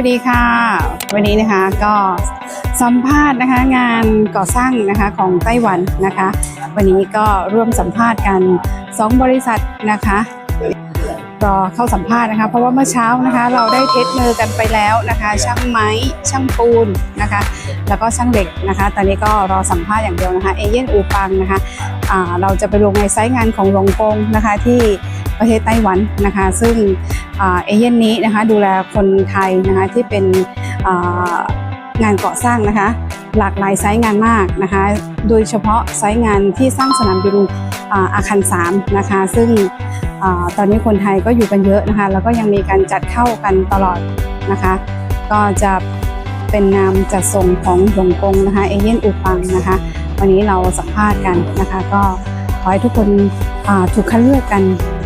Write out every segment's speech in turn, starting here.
วัสดีค่ะ วันนี้นะคะก็สัมภาษณ์นะคะงานก่อสร้างนะคะของไต้หวันนะคะ วันนี้ก็ร่วมสัมภาษณ์กัน 2 บริษัทนะคะรอเข้าสัมภาษณ์นะคะเพราะว่าเมื่อเช้านะคะ เราได้เทสมือกันไปแล้วนะคะ ช่างไม้ช่างปูนนะคะ แล้วก็ช่างเหล็กนะคะ ตอนนี้ก็รอสัมภาษณ์อย่างเดียวนะคะเอเย่นอูปังนะคะเราจะไปลงในไซต์งานของหลงกงนะคะที่ ประเทศไต้หวันนะคะ ซึ่งเอเย่นนี้นะคะดูแลคนไทยนะคะที่เป็นงานก่อสร้างนะคะ หลากหลายไซต์งานมากนะคะ โดยเฉพาะไซต์งานที่สร้างสนามบินอาอาคาร3นะคะ ซึ่งอตอนนี้คนไทยก็อยู่กันเยอะนะคะ แล้วก็ยังมีการจัดเข้ากันตลอดนะคะ ก็จะเป็นนามจัดส่งของหลงกงนะคะเอเย่นอูปังนะคะ วันนี้เราสัมภาษณ์กันนะคะ ก็ขอให้ทุกคนถูกคัดเลือกกัน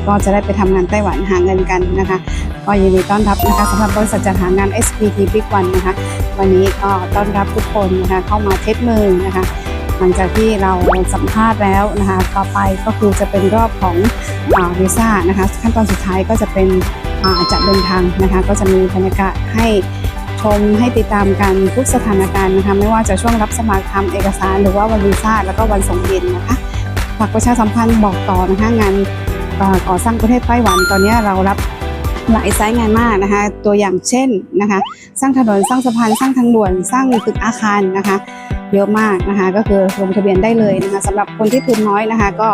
ก็จะได้ไปทำงานไต้หวันหาเงินกันนะคะ ก็ยินดีต้อนรับนะคะสำหรับบริษัทจัดหางาน SPT Big One นะคะ วันนี้ก็ต้อนรับทุกคนนะคะเข้ามาเทสมือนะคะ หลังจากที่เราสัมภาษณ์แล้วนะคะ ต่อไปก็คือจะเป็นรอบของวีซ่านะคะ ขั้นตอนสุดท้ายก็จะเป็นจัดเดินทางนะคะ ก็จะมีบรรยากาศให้ชมให้ติดตามกันทุกสถานการณ์นะคะ ไม่ว่าจะช่วงรับสมัครทำเอกสาร หรือว่าวันวีซ่าแล้วก็วันส่งบินนะคะฝากประชาสัมพันธ์บอกต่อนะคะงาน ก่อสร้างประเทศไต้หวันตอนนี้เรารับหลายไซต์งานมากนะคะ ตัวอย่างเช่นนะคะ สร้างถนนสร้างสะพานสร้างทางด่วนสร้างตึกอาคารนะคะเยอะมากนะคะก็คือลงทะเบียนได้เลยนะคะสำหรับคนที่ทุนน้อยนะคะก็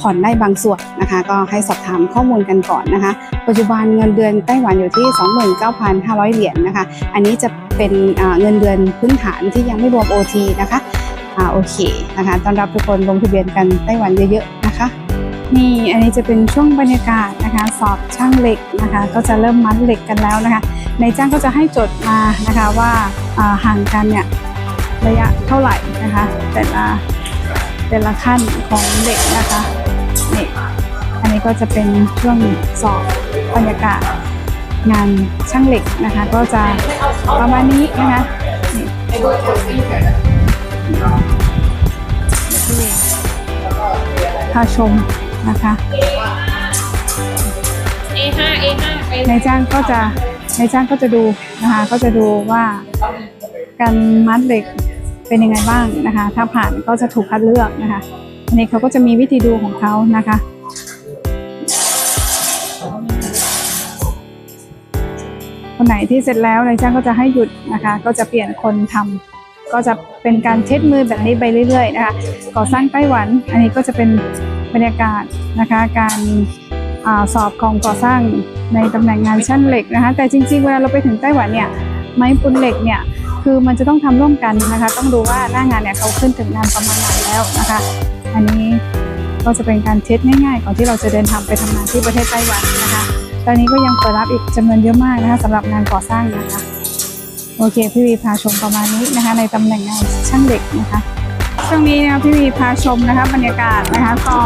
ผ่อนได้บางส่วนนะคะ ก็ให้สอบถามข้อมูลกันก่อนนะคะ ปัจจุบันเงินเดือนไต้หวันอยู่ที่ 29,500 เหรียญนะคะ อันนี้จะเป็นเงินเดือนพื้นฐานที่ยังไม่รวม OT นะคะอ่าโอเคนะคะต้อนรับทุกคนลงทะเบียนกันไต้หวันเยอะๆ นี่อันนี้จะเป็นช่วงบรรยากาศนะคะ สอบช่างเหล็กนะคะ ก็จะเริ่มมัดเหล็กกันแล้วนะคะในายจ้างก็จะให้จดมานะคะว่าห่างกันเนี่ยระยะเท่าไหร่นะคะ แต่ละแต่ละขั้นของเหล็กนะคะนี่อันนี้ก็จะเป็นช่วงสอบบรรยากาศงานช่างเหล็กนะคะ ก็จะประมาณนี้นะคะนี่นี่พาชม นะคะ A5 A5 ไปนายจ้างก็จะนายจ้างก็จะดูนะคะก็จะดูว่าการมัดเหล็กเป็นยังไงบ้างนะคะ ถ้าผ่านก็จะถูกคัดเลือกนะคะอันนี้เขาก็จะมีวิธีดูของเขานะคะคนไหนที่เสร็จแล้วนายจ้างก็จะให้หยุดนะคะ ก็จะเปลี่ยนคนทำ ก็จะเป็นการเช็ดมือแบบนี้ไปเรื่อยๆนะคะก่อสร้างไต้หวัน อันนี้ก็จะเป็นบรรยากาศนะคะ การอาสอบของก่อสร้างในตำแหน่งงานชั้นเหล็กนะคะ แต่จริงๆเวลาเราไปถึงไต้หวันเนี่ยไม้ปูนเหล็กเนี่ยคือมันจะต้องทำร่วมกันนะคะ ต้องดูว่าหน้างานเนี่ยเขาขึ้นถึงงานประมาณไหนแล้วนะคะ อันนี้ก็จะเป็นการเทสง่ายๆก่อนที่เราจะเดินทางไปทำงานที่ประเทศไต้หวันนะคะ ตอนนี้ก็ยังเปิดรับอีกจำนวนเยอะมากนะคะสำหรับงานก่อสร้างนะคะ โอเคพี่วีพาชมประมาณนี้นะคะ ในตำแหน่งงานช่างเหล็กนะคะช่วงนี้นะคะพี่วีพาชมนะคะบรรยากาศนะคะสอ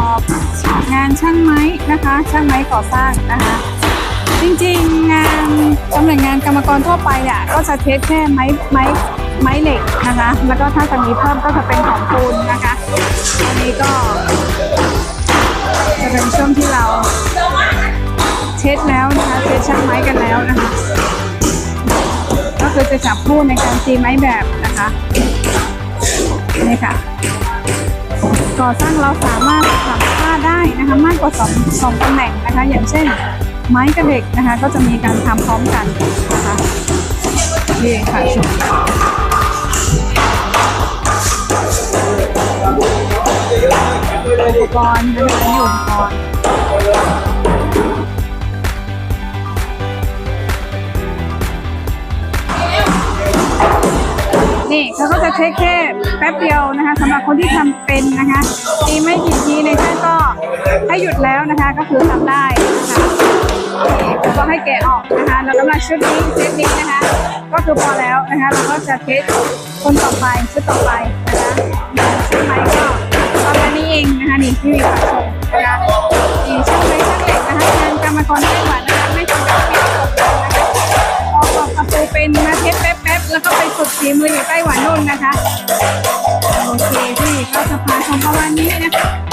บงานช่างไม้นะคะ ช่างไม้ก่อสร้างนะคะ จริงๆงานตำแหน่งงานกรรมกรทั่วไปเนี่ยก็จะเทสแค่ไม้ไม้ไม้เหล็กนะคะ แล้วก็ถ้าจะมีเพิ่มก็จะเป็นของปูนนะคะอันนี้ก็จะเป็นช่วงที่เราเทสแล้วนะคะเทสช่าง จะจับคู่ในการตีไม้แบบนะคะนี่ค่ะก่อสร้างเราสามารถปรับค่าได้นะคะมากกว่าสองสองตำแหน่งนะคะ อย่างเช่น ไม้กับเหล็กนะคะ ก็จะมีการทำพร้อมกันนะคะนี่ค่ะชมอุปกรณ์นะคะนี่อุปกรณ์ นี่เขาก็จะเทคแค่แป๊บเดียวนะคะสำหรับคนที่ทำเป็นนะคะตีไม่กี่ทีในท่านก็ให้หยุดแล้วนะคะ ก็คือทำได้นะคะนี่แล้วก็ให้แกะออกนะคะแล้วสำหรับชุดนี้เซตนี้นะคะ ก็คือพอแล้วนะคะเราก็จะเทสคนต่อไปชุดต่อไปนะคะชุดไหมก็ประมาณนี้เองนะคะนี่ที่มีค่ะชม Kafalar nereye?